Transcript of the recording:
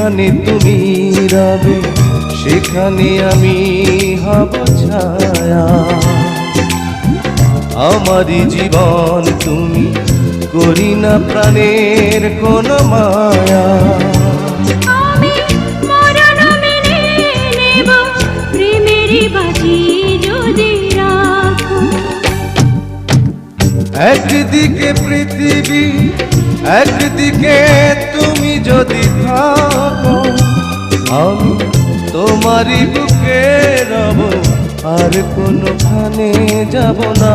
যেখানে তুমি রবে সেখানে আমি হব ছায়া। আমারই জীবন তুমি করি না প্রাণের কোন মায়া। একদিকে পৃথিবী একদিকে তুমি যদি থাকো আমি তোমারই বুকে রব আর কোনোখানে যাব না।